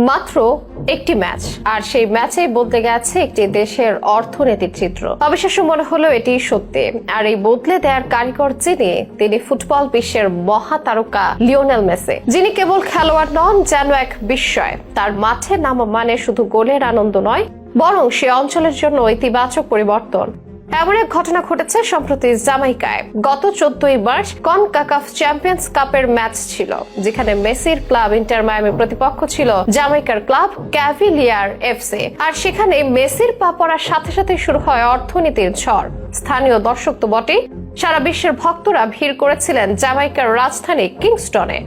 মাত্র একটি ম্যাচ। আর সেই ম্যাচে বদলে গেছে একটি দেশের অর্থনীতির চিত্র। অবিশ্বাস্য মনে হলো এটি সত্যি। আর এই বদলে দেওয়ার কারিগর যিনি, তিনি ফুটবল বিশ্বের মহাতারকা লিওনেল মেসে। যিনি কেবল খেলোয়াড় নন, যেন এক বিস্ময়। তার মাঠে নামা মানে শুধু গোলের আনন্দ নয়, বরং সে অঞ্চলের জন্য ইতিবাচক পরিবর্তন। এমন এক ঘটনা ঘটেছে সম্প্রতি জামাইকায়। গত চোদ্দই মার্চ কন কাকাফ চ্যাম্পিয়ন্স কাপের ম্যাচ ছিল, যেখানে মেসির ক্লাব ইন্টার মায়ামের প্রতিপক্ষ ছিল জামাইকার ক্লাব ক্যাভিলিয়ার এফসি আর সেখানে মেসির পা পড়ার সাথে সাথে শুরু হয় অর্থনীতির ঝড়। স্থানীয় দর্শক তো বটেই, সারা বিশ্বের ভক্তরা ভিড় করেছিলেন জামাইকার রাজধানী কিংস্টনে।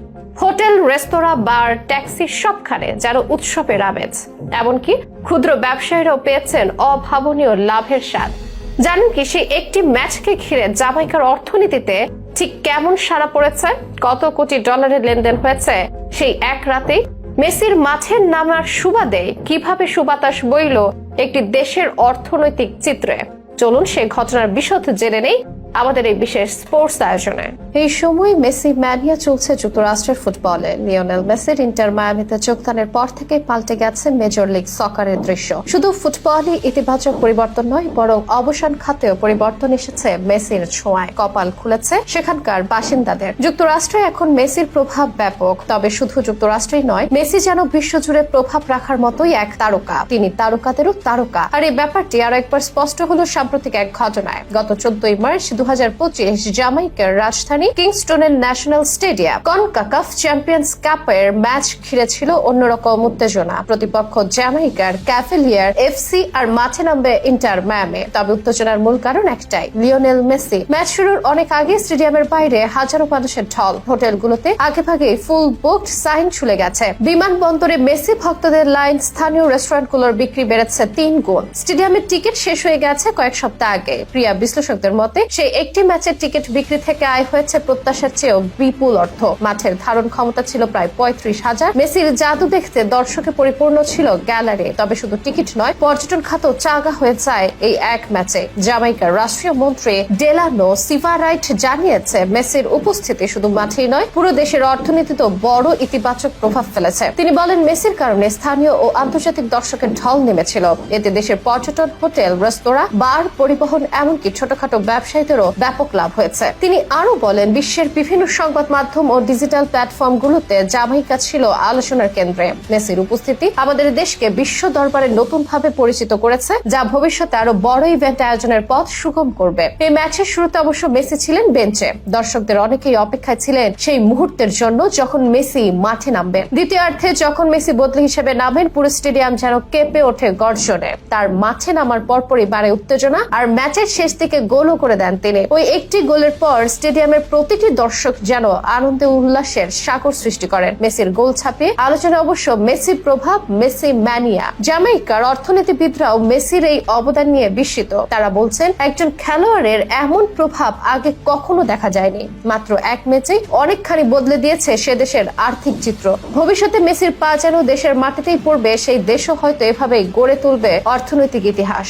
হোটেল, রেস্তোরাঁ, বার, ট্যাক্সি সবখানে যেন উৎসবের আমেজ। এমনকি ক্ষুদ্র ব্যবসায়ীরাও পেয়েছেন অভাবনীয় লাভের স্বাদ। জানেন কি সেই একটি ম্যাচকে ঘিরে জামাইকার অর্থনীতিতে ঠিক কেমন সারা পড়েছে? কত কোটি ডলারের লেনদেন হয়েছে? সেই এক রাতে মেসির মাঠের নামার সুবাদে কীভাবে সুবাতাস বইল একটি দেশের অর্থনৈতিক চিত্রে? চলুন সে ঘটনার বিশদ জেনে নেই। আমাদের এই বিশেষ স্পোর্টস আয়োজনে। এই সময় মেসি ম্যানিয়া চলছে যুক্তরাষ্ট্রের ফুটবলে। লিওনেল মেসির ইন্টার মায়ামিতে যোগদানের পর থেকে পাল্টে গেছে মেজর লিগ সকারের দৃশ্য। শুধু ফুটবলই ইতিবাচক পরিবর্তন নয়, বরং অবসান খাতেও পরিবর্তন এসেছে মেসির ছোঁয়ায়। কপাল খুলেছে সেখানকার বাসিন্দাদের। যুক্তরাষ্ট্রে এখন মেসির প্রভাব ব্যাপক, তবে শুধু যুক্তরাষ্ট্রেই নয়, মেসি যেন বিশ্বজুড়ে প্রভাব রাখার মতোই এক তারকা। তিনি তারকাদেরও তারকা। আর এই ব্যাপারটি আরও একবার স্পষ্ট হলো সাম্প্রতিক এক ঘটনায়। গত চোদ্দই মার্চ দু হাজার পঁচিশ জামাইকার রাজধানী কিংস্টনের ন্যাশনাল স্টেডিয়াম কনকাকাফ চ্যাম্পিয়ন্স কাপের ম্যাচ ঘিরে ছিল অন্যরকম উত্তেজনা। প্রতিপক্ষ জামাইকার ক্যাফেলিয়ার এফসি আর মাঠে নামবে ইন্টার ম্যামে। তবে উত্তেজনার মূল কারণ একটাই, লিওনেল মেসি। ম্যাচ শুরুর অনেক আগে স্টেডিয়ামের বাইরে হাজারো মানুষের ঢল। হোটেলগুলোতে আগে ভাগে ফুল বুকড সাইন ছুলে গেছে। বিমানবন্দরে মেসি ভক্তদের লাইন, স্থানীয় রেস্টুরেন্টগুলোর বিক্রি বেড়েছে তিন গুণ। স্টেডিয়ামের টিকিট শেষ হয়ে গেছে কয়েক সপ্তাহ আগে। প্রিয়া বিশ্লেষকদের মতে, সেই একটি ম্যাচের টিকিট বিক্রি থেকে আয় হয়েছে প্রত্যাশার চেয়েও বিপুল অর্থ। মাঠের ধারণ ক্ষমতা ছিল প্রায় পঁয়ত্রিশ হাজার। মেসির জাদু দেখতে দর্শকে পরিপূর্ণ ছিল গ্যালারি। তবে শুধু টিকিট নয়, পর্যটন খাত চাগা হয়ে যায় এই এক ম্যাচে। জামাইকার রাষ্ট্রীয় মন্ত্রী ডেলানো সিভারাইট জানিয়েছে, মেসির উপস্থিতি শুধু মাঠেই নয়, পুরো দেশের অর্থনীতিতেও বড় ইতিবাচক প্রভাব ফেলেছে। তিনি বলেন, মেসির কারণে স্থানীয় ও আন্তর্জাতিক দর্শকের ঢল নেমেছিল। এতে দেশের পর্যটন, হোটেল, রেস্তোরাঁ, বার, পরিবহন, এমনকি ছোটখাটো ব্যবসায়ীদেরও ব্যাপক লাভ হয়েছে। তিনি আরও বলেন, বিশ্বের বিভিন্ন সংবাদ মাধ্যম ও ডিজিটাল প্ল্যাটফর্মগুলোতে জামাইকা ছিল আলোচনার কেন্দ্রে। মেসির উপস্থিতি আমাদের দেশকে বিশ্ব দরবারে নতুন ভাবে পরিচিত করেছে, যা ভবিষ্যতে আরও বড় ইভেন্ট আয়োজনের পথ সুগম করবে। এই ম্যাচের শুরুতে অবশ্য মেসি ছিলেন বেঞ্চে। দর্শকদের অনেকেই অপেক্ষায় ছিলেন সেই মুহূর্তের জন্য যখন মেসি মাঠে নামবেন দ্বিতীয়ার্ধে যখন মেসি বদলি হিসেবে নামেন, পুরো স্টেডিয়াম যেন কেঁপে ওঠে গর্জনে। তার মাঠে নামার পরপরই বাড়ে উত্তেজনা, আর ম্যাচের শেষ দিকে গোলও করে দেন তিনি। ওই একটি গোলের পর স্টেডিয়ামের প্রতিটি দর্শক যেন আনন্দে উল্লাসের সাগর সৃষ্টি করেন। মেসির গোল ছাপিয়ে আলোচনা অবশ্য মেসি প্রভাব, মেসি ম্যানিয়া। জামাইকার অর্থনীতিবিদরাও মেসির এই অবদান নিয়ে বিস্মিত। তারা বলছেন, একজন খেলোয়াড়ের এমন প্রভাব আগে কখনো দেখা যায়নি। মাত্র এক ম্যাচেই অনেকখানি বদলে দিয়েছে সে দেশের আর্থিক চিত্র। ভবিষ্যতে মেসির পা যেন দেশের মাটিতেই পড়বে, সেই দেশও হয়তো এভাবেই গড়ে তুলবে অর্থনৈতিক ইতিহাস।